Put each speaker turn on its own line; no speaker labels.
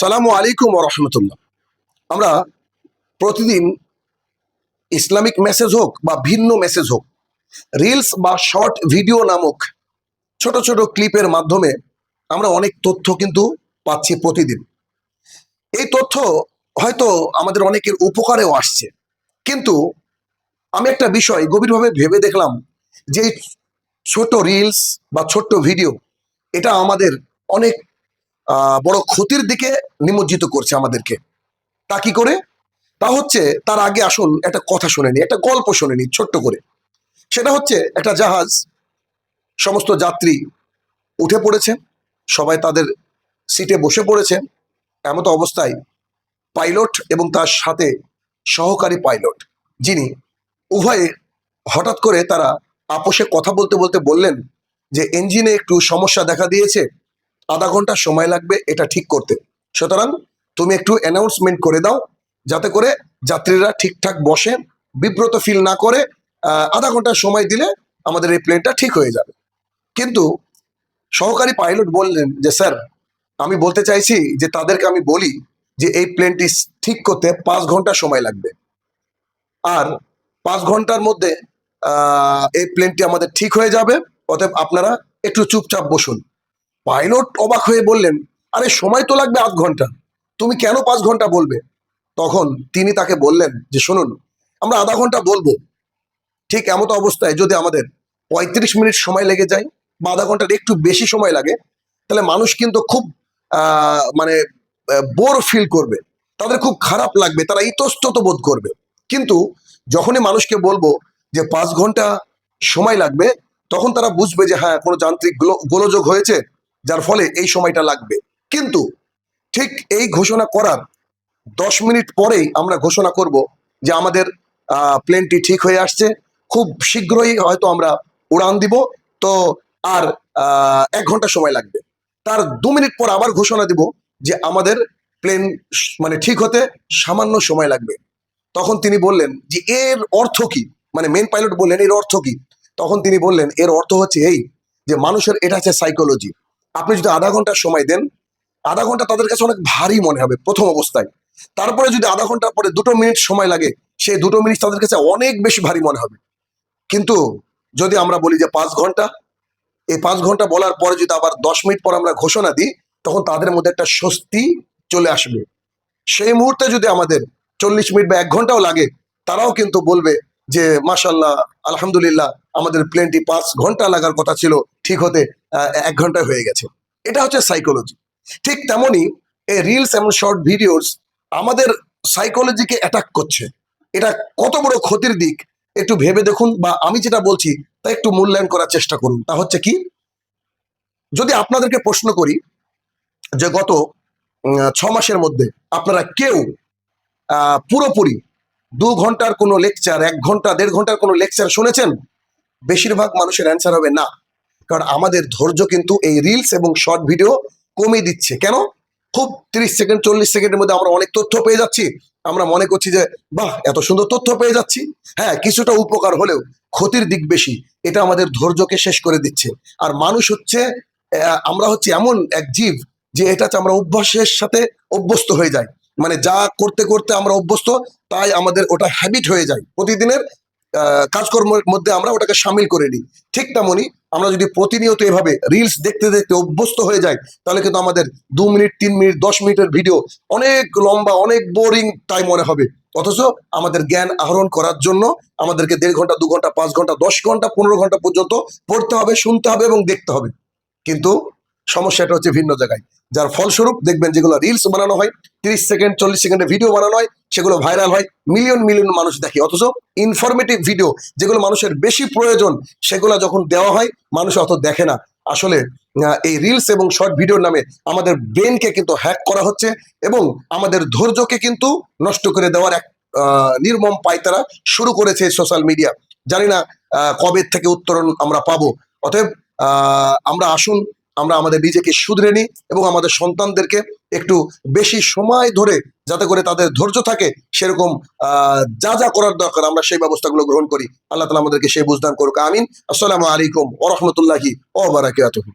সালামু আলাইকুম রহমতুল্লাহ। আমরা প্রতিদিন ইসলামিক মেসেজ হোক বা ভিন্ন মেসেজ হোক রিলস বা শর্ট ভিডিও নামক ছোট ছোট ক্লিপের মাধ্যমে আমরা অনেক তথ্য কিন্তু পাচ্ছি প্রতিদিন। এই তথ্য হয়তো আমাদের অনেকের উপকারেও আসছে। কিন্তু আমি একটা বিষয় গভীরভাবে ভেবে দেখলাম যে ছোট রিলস বা ছোট্ট ভিডিও এটা আমাদের অনেক বড় ক্ষতির দিকে নিমজ্জিত করছে আমাদেরকে। তা কি করে? তা হচ্ছে, তার আগে আসুন, একটা কথা শুনে নি একটা গল্প শুনে নি ছোট্ট করে। সেটা হচ্ছে, একটা জাহাজ, সমস্ত যাত্রী উঠে পড়েছে, সবাই তাদের সিটে বসে পড়েছে। এমতো অবস্থায় পাইলট এবং তার সাথে সহকারী পাইলট, যিনি উভয়ে হঠাৎ করে তারা আপোষে কথা বলতে বলতে বললেন যে, ইঞ্জিনে একটু সমস্যা দেখা দিয়েছে। আধা ঘণ্টা সময় লাগবে এটা ঠিক করতে। সুতরাং তুমি একটু অ্যানাউন্সমেন্ট করে দাও, যাতে করে যাত্রীরা ঠিকঠাক বসে, বিব্রত ফিল না করে আধা ঘণ্টা সময় দিলে আমাদের এই প্লেনটা ঠিক হয়ে যাবে। কিন্তু সহকারী পাইলট বললেন যে, স্যার, আমি বলতে চাইছি যে, তাদেরকে আমি বলি যে, এই প্লেনটি ঠিক করতে পাঁচ ঘণ্টা সময় লাগবে। আর পাঁচ ঘণ্টার মধ্যে এই প্লেনটি আমাদের ঠিক হয়ে যাবে। অতএব আপনারা একটু চুপচাপ বসুন। পাইলট অবাক হয়ে বললেন, আরে, সময় তো লাগবে আধ ঘণ্টা। তুমি কেন পাঁচ ঘণ্টা বলবে? তখন তিনি তাকে বললেন যে, শুনুন, আমরা আধা ঘণ্টা বলব। ঠিক এমতো অবস্থায় যদি আমাদের পঁয়ত্রিশ মিনিট সময় লেগে যায় বা আধা ঘণ্টার একটু বেশি সময় লাগে, তাহলে মানুষ কিন্তু খুব মানে বোর ফিল করবে। তাদের খুব খারাপ লাগবে, তারা ইতস্তত বোধ করবে। কিন্তু যখনই মানুষকে বলব যে, পাঁচ ঘণ্টা সময় লাগবে, তখন তারা বুঝবে যে হ্যাঁ কোনো যান্ত্রিক গোল- গোলযোগ হয়েছে। যার ফলে এই সময়টা লাগবে। কিন্তু ঠিক এই ঘোষণা করার দশ মিনিট পরেই আমরা ঘোষণা করব যে আমাদের প্লেনটি ঠিক হয়ে আসছে। খুব শীঘ্রই হয়তো আমরা উড়ান দিব। তো আর এক ঘণ্টা সময় লাগবে। তার দু মিনিট পর আবার ঘোষণা দিব যে আমাদের প্লেন মানে ঠিক হতে সামান্য সময় লাগবে। তখন তিনি বললেন যে এর অর্থ কি? মানে মেন পাইলট বললেন, এর অর্থ কি? তখন তিনি বললেন, এর অর্থ হচ্ছে এই যে মানুষের, এটা হচ্ছে সাইকোলজি আপনি যদি আধা ঘণ্টা সময় দেন, আধা ঘণ্টা তাদের কাছে অনেক ভারী মনে হবে প্রথম অবস্থায়। তারপরে যদি আধা ঘণ্টা পরে দুটো মিনিট সময় লাগে, সেই দুটো মিনিট তাদের কাছে অনেক বেশি ভারী মনে হবে। কিন্তু যদি আমরা বলি যে পাঁচ ঘণ্টা, এই পাঁচ ঘণ্টা বলার পরে যদি আবার দশ মিনিট পর আমরা ঘোষণা দিই, তখন তাদের মধ্যে একটা স্বস্তি চলে আসবে। সেই মুহূর্তে যদি আমাদের চল্লিশ মিনিট বা এক ঘন্টাও লাগে, তারাও কিন্তু বলবে যে মাশাল্লাহ আলহামদুলিল্লাহ আমাদের প্লেনটি পাঁচ ঘণ্টা লাগার কথা ছিল, ঠিক হতে এক ঘণ্টা হয়ে গেছে। এটা হচ্ছে সাইকোলজি ঠিক তেমনই এই রিলস এবং শর্ট ভিডিওস আমাদের সাইকোলজিকে অ্যাটাক করছে। এটা কত বড় ক্ষতির দিক, একটু ভেবে দেখুন বা আমি যেটা বলছি, তা একটু মূল্যায়ন করার চেষ্টা করুন। তা হচ্ছে কি, যদি আপনাদেরকে প্রশ্ন করি যে গত ছ মাসের মধ্যে আপনারা কেউ পুরোপুরি দু ঘণ্টার কোনো লেকচার এক ঘণ্টা, দেড় ঘণ্টার কোনো লেকচার শুনেছেন? বেশিরভাগ মানুষের অ্যান্সার হবে না। কারণ আমাদের ধৈর্য কিন্তু এই রিলস এবং শর্ট ভিডিও কমিয়ে দিচ্ছে। কেন? খুব তিরিশ সেকেন্ড চল্লিশ সেকেন্ডের মধ্যে আমরা অনেক তথ্য পেয়ে যাচ্ছি। আমরা মনে করছি যে, বাহ, এত সুন্দর তথ্য পেয়ে যাচ্ছি। হ্যাঁ কিছুটা উপকার হলেও ক্ষতির দিক বেশি। এটা আমাদের ধৈর্যকে শেষ করে দিচ্ছে। আর মানুষ হচ্ছে আমরা হচ্ছে এমন এক জীব যে এটা আমরা অভ্যাসের সাথে অভ্যস্ত হয়ে যাই। মানে যা করতে করতে আমরা অভ্যস্ত তাই আমাদের ওটা হ্যাবিট হয়ে যায়। প্রতিদিনের কাজকর্মের মধ্যে আমরা ওটাকে সামিল করে নিই। ঠিক তেমনই আমরা যদি প্রতিনিয়ত এভাবে রিলস দেখতে দেখতে অভ্যস্ত হয়ে যাই, তাহলে কিন্তু আমাদের দু মিনিট, তিন মিনিট, দশ মিনিটের ভিডিও অনেক লম্বা, অনেক বোরিং তাই মনে হবে। অথচ আমাদের জ্ঞান আহরণ করার জন্য আমাদেরকে দেড় ঘণ্টা, দু ঘণ্টা, পাঁচ ঘণ্টা, দশ ঘণ্টা, পনেরো ঘণ্টা পর্যন্ত পড়তে হবে, শুনতে হবে এবং দেখতে হবে। কিন্তু সমস্যাটা হচ্ছে ভিন্ন জায়গায়। যার ফলস্বরূপ দেখবেন যেগুলো রিলস বানানো হয়, তিরিশ সেকেন্ড চল্লিশ সেকেন্ডের ভিডিও বানানো হয়, সেগুলো ভাইরাল হয় মিলিয়ন মিলিয়ন মানুষ দেখে। অথচ ইনফরমেটিভ ভিডিও যেগুলো মানুষের বেশি প্রয়োজন, সেগুলো যখন দেওয়া হয়, মানুষ অত দেখে না। আসলে এই রিলস এবং শর্ট ভিডিওর নামে আমাদের ব্রেনকে কিন্তু হ্যাক করা হচ্ছে এবং আমাদের ধৈর্যকে কিন্তু নষ্ট করে দেওয়ার এক নির্মম পায়তারা শুরু করেছে সোশ্যাল মিডিয়া জানি না কবে থেকে উত্তরণ আমরা পাবো। অতএব আমরা আসুন আমরা আমাদের নিজেকে শুধরে নিই এবং আমাদের সন্তানদেরকে একটু বেশি সময় ধরে যাতে করে তাদের ধৈর্য থাকে সেরকম আহ, যা যা করার দরকার আমরা সেই ব্যবস্থাগুলো গ্রহণ করি। আল্লাহ তালা আমাদেরকে সেই বুঝদান করুক। আমিন। আসসালামু আলাইকুম ওরহমতুল্লাহি ও বারাকাতুহু।